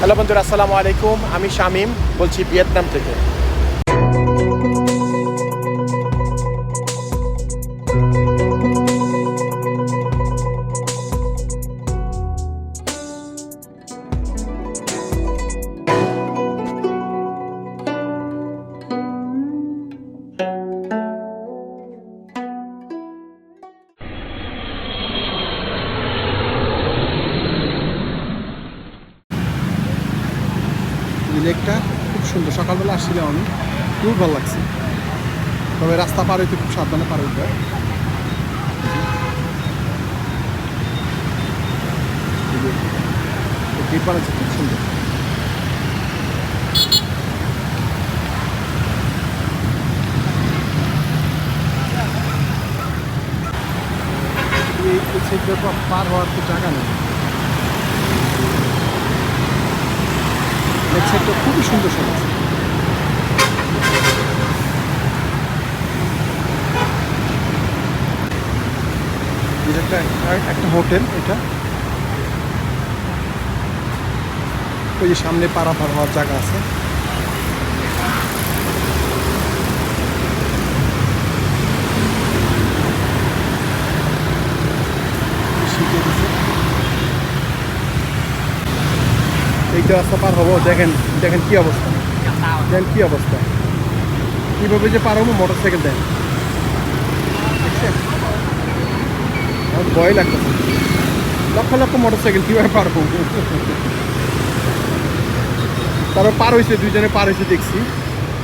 Hello বন্ধুরা আসসালামু আলাইকুম। আমি শামিম বলছি ভিয়েতনাম থেকে। লেকটা খুব সুন্দর। সকালবেলা আসছিলাম আমি। খুব ভালো লাগছে। তবে রাস্তা পার হইতে খুব সাবধানে পার হইতে খুব সুন্দর। এই পার হওয়ার তো জায়গা নেই। একটা খুবই সুন্দর সাজাচ্ছে একটা একটা হোটেল এটা। ওই যে সামনে পারাপার হওয়ার জায়গা আছে শীতে দিছে এইটা রাস্তা পার হব, দেখেন দেখেন কি অবস্থা। দেখেন কি অবস্থা। কীভাবে যে পার হব মোটর সাইকেল দেন আমার ভয় লাগতেছে। লক্ষ লক্ষ মোটর সাইকেল কীভাবে পার হব। তারপর পার হয়েছে, দুইজনে পার হয়েছে দেখছি।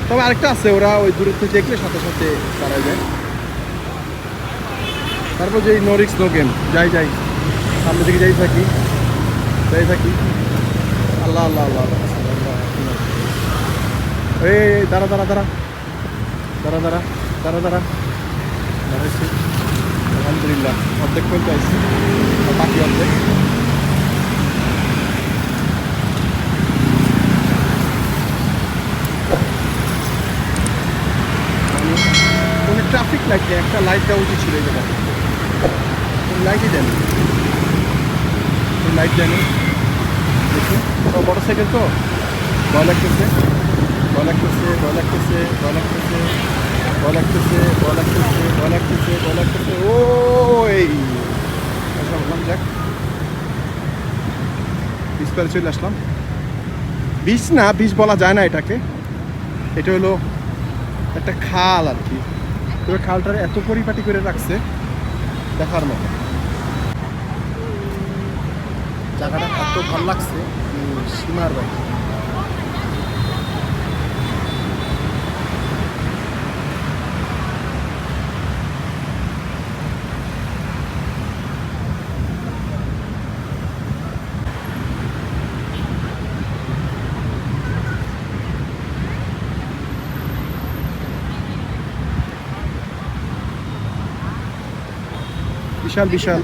তবে আরেকটা আছে, ওরা ওই দূরত্ব দেখলে সাথে সাথে পারা যায়। তারপর যে নো রিক্স নো গেম যাই যাই। সামনে দিকে যাই থাকি যাই থাকি। আল্লাহ আল্লাহ আল্লাহ এই দাঁড়া দাঁড়া দাঁড়া। দাঁড়া দাঁড়া দাঁড়া দাঁড়া। দাঁড়াইছি। আলহামদুলিল্লাহ, অর্ধেক পর্যন্ত আইসি বাকি অর্ধেক। ট্রাফিক লাইট নেই, একটা লাইট দেওয়া উচিত ছিল এই জায়গায়। লাইটই দেন লাইট দেন দেখুন তো মোটর সাইকেল তো? ভয় লাগতেছে। ভয় লাগতেছে ভয় লাগতেছে ভয় লাগতেছে ভয় লাগতেছে ভয় লাগতেছে ভয় লাগতেছে ভয় লাগতেছে। ও এই বললাম যাক। করে চলে আসলাম। বিষ না বিষ বলা যায় না এটাকে। এটা হলো একটা খাল আর কি। তবে খালটার এত পরিপাটি করে রাখছে দেখার মতো। জায়গাটা এত ভালো লাগছে সীমার বাইরে। বিশাল বিশাল।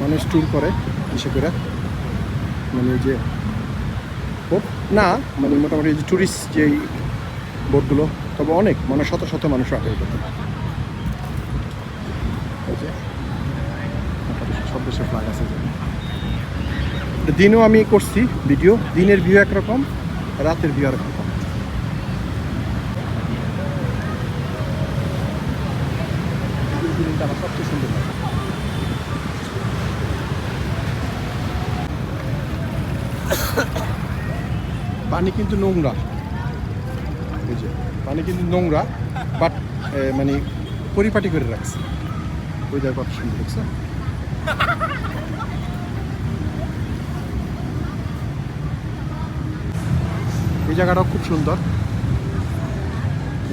মানুষ ট্যুর করে। বিশেষ করে। মানে যে না মানে মোটামুটি যে ট্যুরিস্ট যেই বোটগুলো তবে অনেক মানে শত শত মানুষ এই যে, সব দেশের ফ্লাগ আছে। দিনও আমি করছি ভিডিও দিনের ভিউ একরকম রাতের ভিউ আরেক রকম। সবচেয়ে সুন্দর পানি কিন্তু নোংরা। যে, পানি কিন্তু নোংরা বাট মানে পরিপাটি করে রাখছে। ওই জায়গা কত সুন্দর, দেখছ? এই জায়গাটাও খুব সুন্দর।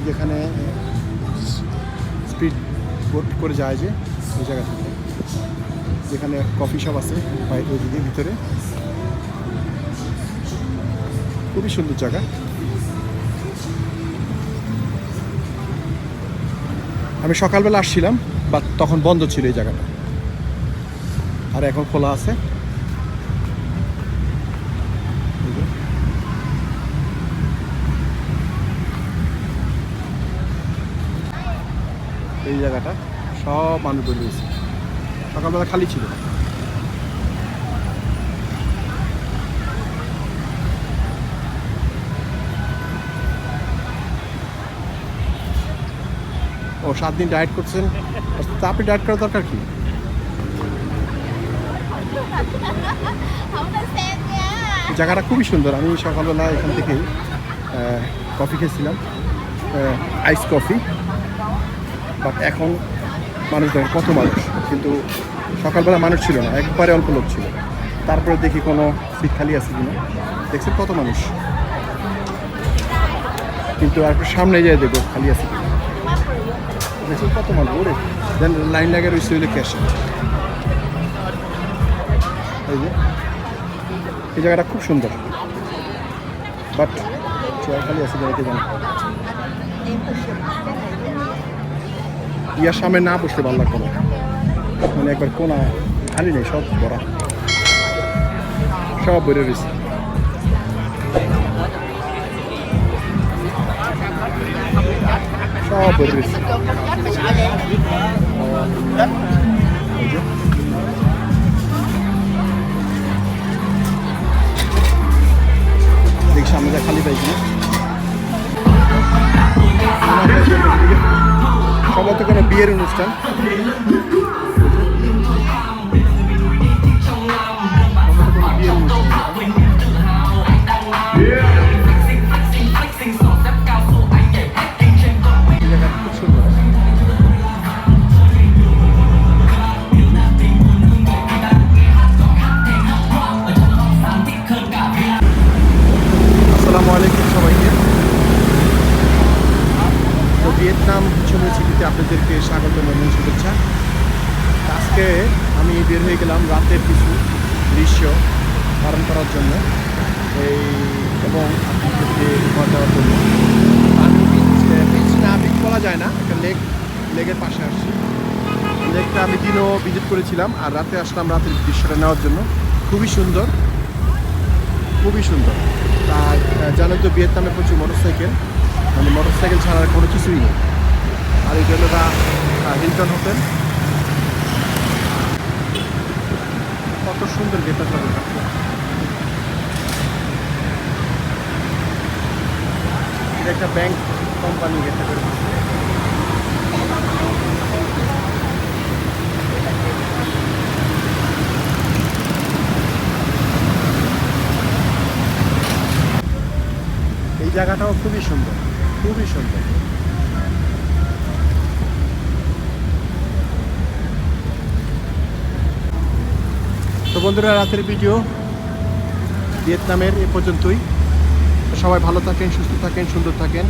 যেখানে স্পিড বোট করে যায় যে ওই জায়গা থেকে যেখানে কফি শপ আছে বাইরে ওইদিকে ভিতরে। খুবই সুন্দর জায়গা। আমি সকালবেলা আসছিলাম বাট তখন বন্ধ ছিল এই জায়গাটা। আর এখন খোলা আছে। এই জায়গাটা সব মানুষ বেরিয়েছে। সকালবেলা খালি ছিল। সাত দিন ডায়েট করছেন। তা আপনি ডায়েট করার দরকার কি? জায়গাটা খুবই সুন্দর। আমি সকালবেলা এখান থেকেই কফি খেয়েছিলাম আইস কফি বাট এখন মানুষ দেখেন কত মানুষ? কিন্তু সকালবেলা মানুষ ছিল না, একবারে অল্প লোক ছিল। তারপরে দেখি কোনো সিট খালি আছে কিনা। দেখছেন কত মানুষ? কিন্তু আর সামনে যেয়ে দেখব, খালি আছে কিনা। দেখছেন কত মানুষ ওরে, দেন লাইন লাগে রয়েছে হইলে ক্যাশে এই যে, এই জায়গাটা খুব সুন্দর। বাট চেয়ার খালি আছে জায়গাতে জানি। ইয়ার সামনে না বসতে ভালো লাগবে না। মানে একবার কোনা খালি নেই, সব ভরা। সব বেড়ে রয়েছে এই যে। দেখি সামনে যা খালি পাই কিনা সম্ভবত কোনো বিয়ের অনুষ্ঠান আপনাদেরকে স্বাগত এবং শুভেচ্ছা। আজকে আমি বের হয়ে গেলাম রাতের কিছু দৃশ্য ধারণ করার জন্য এই এবং আপনাদেরকে উপহার দেওয়ার জন্য। আমি বিচ না বিচ বলা যায় না, একটা লেক লেকের পাশে আসছি। লেকটা আমি দিনও ভিজিট করেছিলাম আর রাতে আসলাম রাতের দৃশ্যটা নেওয়ার জন্য। খুবই সুন্দর খুবই সুন্দর। আর জানেন তো ভিয়েতনামে প্রচুর মোটরসাইকেল মানে মোটরসাইকেল ছাড়া কোনো কিছুই নেই। আর এই জন্য হিলটন হোটেল কত সুন্দর গেটটা এটা একটা ব্যাংক কোম্পানি গেটটা জায়গাটাও খুবই সুন্দর খুবই সুন্দর তো বন্ধুরা, রাতের ভিডিও ভিয়েতনামের এ পর্যন্তই। সবাই ভালো থাকেন, সুস্থ থাকেন, সুন্দর থাকেন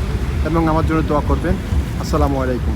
এবং আমার জন্য দোয়া করবেন। আসসালামু আলাইকুম।